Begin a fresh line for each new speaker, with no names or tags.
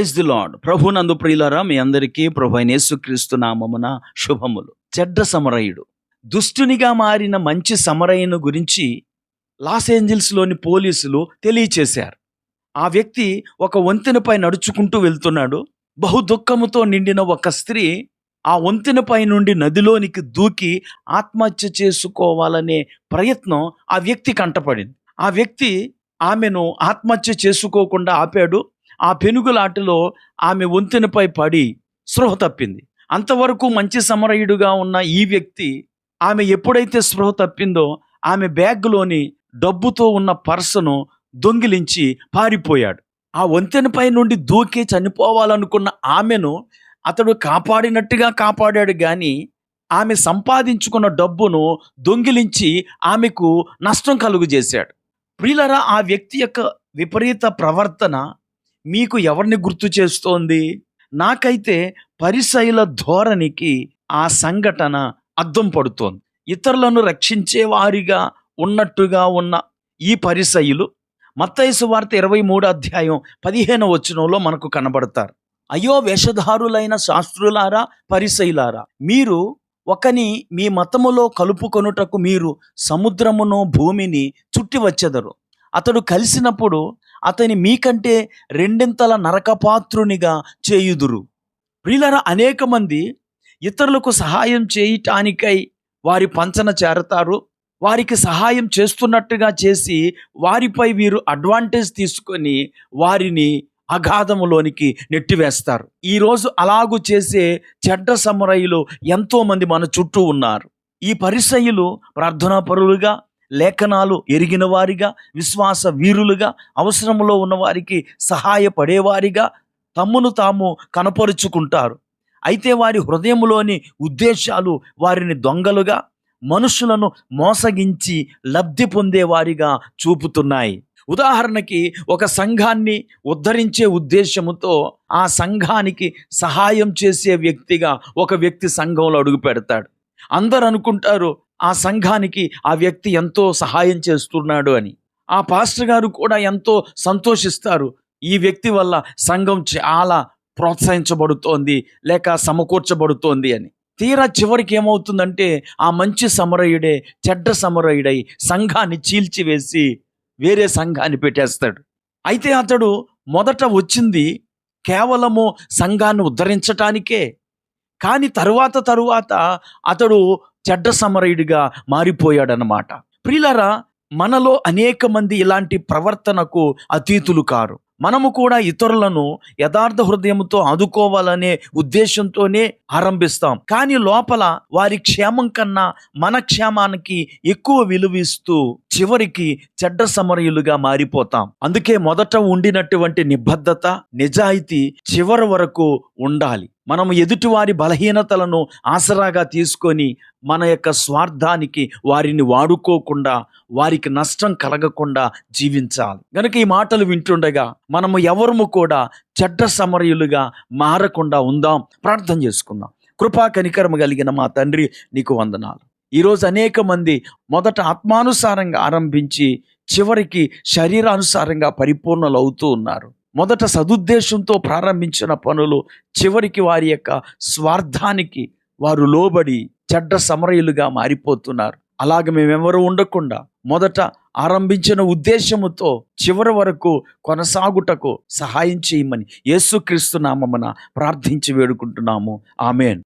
Praise the lord ప్రభు నందు ప్రియులరా మీ అందరికీ ప్రభు అయిన యేసుక్రీస్తు నామమున శుభములు. చెడ్డ సమరయుడు. దుష్టునిగా మారిన మంచి సమరయును గురించి లాస్ ఏంజల్స్లోని పోలీసులు తెలియచేశారు. ఆ వ్యక్తి ఒక వంతెనపై నడుచుకుంటూ వెళ్తున్నాడు. బహు దుఃఖముతో నిండిన ఒక స్త్రీ ఆ వంతెనపై నుండి నదిలోనికి దూకి ఆత్మహత్య చేసుకోవాలనే ప్రయత్నం ఆ వ్యక్తి కంటపడింది. ఆ వ్యక్తి ఆమెను ఆత్మహత్య చేసుకోకుండా ఆపాడు. ఆ పెనుగులాటలో ఆమె వంతెనపై పడి స్పృహ తప్పింది. అంతవరకు మంచి సమరయుడుగా ఉన్న ఈ వ్యక్తి ఆమె ఎప్పుడైతే స్పృహ తప్పిందో ఆమె బ్యాగ్లోని డబ్బుతో ఉన్న పర్సును దొంగిలించి పారిపోయాడు. ఆ వంతెనపై నుండి దూకి చనిపోవాలనుకున్న ఆమెను అతడు కాపాడినట్టుగా కాపాడాడు కానీ ఆమె సంపాదించుకున్న డబ్బును దొంగిలించి ఆమెకు నష్టం కలుగు చేశాడు ప్రియులరా ఆ వ్యక్తి యొక్క విపరీత ప్రవర్తన మీకు ఎవరిని గుర్తు చేస్తోంది? నాకైతే పరిసైల ధోరణికి ఆ సంఘటన అద్దం పడుతోంది. ఇతరులను రక్షించేవారిగా ఉన్నట్టుగా ఉన్న ఈ పరిసయులు మత్తైసు వార్త ఇరవై మూడు అధ్యాయం పదిహేను వచనంలో మనకు కనబడతారు. అయ్యో వేషధారులైన శాస్త్రులారా పరిసయులారా మీరు ఒకని మీ మతములో కలుపుకొనుటకు మీరు సముద్రమును భూమిని చుట్టి వచ్చెదరు అతడు కలిసినప్పుడు అతని మీకంటే రెండింతల నరకపాత్రునిగా చేయుదురు. ప్రియులరా అనేక మంది ఇతరులకు సహాయం చేయటానికై వారి పంచన చేరతారు. వారికి సహాయం చేస్తున్నట్టుగా చేసి వారిపై వీరు అడ్వాంటేజ్ తీసుకొని వారిని అగాధములోనికి నెట్టివేస్తారు. ఈరోజు అలాగు చేసే చెడ్డ సమరయులు ఎంతోమంది మన చుట్టూ ఉన్నారు. ఈ పరిసయులు ప్రార్థనా పరులుగా లేఖనాలు ఎరిగిన వారిగా విశ్వాస వీరులుగా అవసరంలో ఉన్నవారికి సహాయపడేవారిగా తమ్మును తాము కనపరుచుకుంటారు. అయితే వారి హృదయంలోని ఉద్దేశాలు వారిని దొంగలుగా మనుషులను మోసగించి లబ్ధి పొందేవారిగా చూపుతున్నాయి. ఉదాహరణకి ఒక సంఘాన్ని ఉద్ధరించే ఉద్దేశముతో ఆ సంఘానికి సహాయం చేసే వ్యక్తిగా ఒక వ్యక్తి సంఘంలో అడుగు పెడతాడు. అందరు అనుకుంటారు ఆ సంఘానికి ఆ వ్యక్తి ఎంతో సహాయం చేస్తున్నాడు అని. ఆ పాస్టర్ గారు కూడా ఎంతో సంతోషిస్తారు. ఈ వ్యక్తి వల్ల సంఘం చాలా ప్రోత్సహించబడుతోంది లేక సమకూర్చబడుతోంది అని. తీరా చివరికి ఏమవుతుందంటే ఆ మంచి సమరయుడే చెడ్డ సమరయుడై సంఘాన్ని చీల్చివేసి వేరే సంఘాన్ని పెట్టేస్తాడు. అయితే అతడు మొదట వచ్చింది కేవలము సంఘాన్ని ఉద్ధరించటానికే. కానీ తరువాత తరువాత అతడు చెడ్డ సమరయుడిగా మారిపోయాడనమాట ప్రియులరా మనలో అనేక మంది ఇలాంటి ప్రవర్తనకు అతీతులు కారు. మనము కూడా ఇతరులను యథార్థ హృదయంతో ఆదుకోవాలనే ఉద్దేశంతోనే ఆరంభిస్తాం. కానీ లోపల వారి క్షేమం కన్నా మన క్షేమానికి ఎక్కువ విలువిస్తూ చివరికి చెడ్డ సమరయులుగా మారిపోతాం. అందుకే మొదట ఉండినటువంటి నిబద్ధత నిజాయితీ చివరి వరకు ఉండాలి. మనము ఎదుటివారి బలహీనతలను ఆసరాగా తీసుకొని మన యొక్క స్వార్థానికి వారిని వాడుకోకుండా వారికి నష్టం కలగకుండా జీవించాలి. గనుక ఈ మాటలు వింటుండగా మనము ఎవరము కూడా చెడ్డ సమరయులుగా మారకుండా ఉందాం. ప్రార్థన చేసుకుందాం. కృపా కనికరము కలిగిన మా తండ్రి నీకు వందనాలు. ఈరోజు అనేక మంది మొదట ఆత్మానుసారంగా ఆరంభించి చివరికి శరీరానుసారంగా పరిపూర్ణలు అవుతూ ఉన్నారు. మొదట సదుద్దేశంతో ప్రారంభించిన పనులు చివరికి వారి యొక్క స్వార్థానికి వారు లోబడి చెడ్డ సమరయులుగా మారిపోతున్నారు. అలాగ మేమెవరూ ఉండకుండా మొదట ఆరంభించిన ఉద్దేశముతో చివరి వరకు కొనసాగుటకు సహాయం చేయమని యేసుక్రీస్తు నామమున ప్రార్థించి వేడుకుంటున్నాము. ఆమెన్.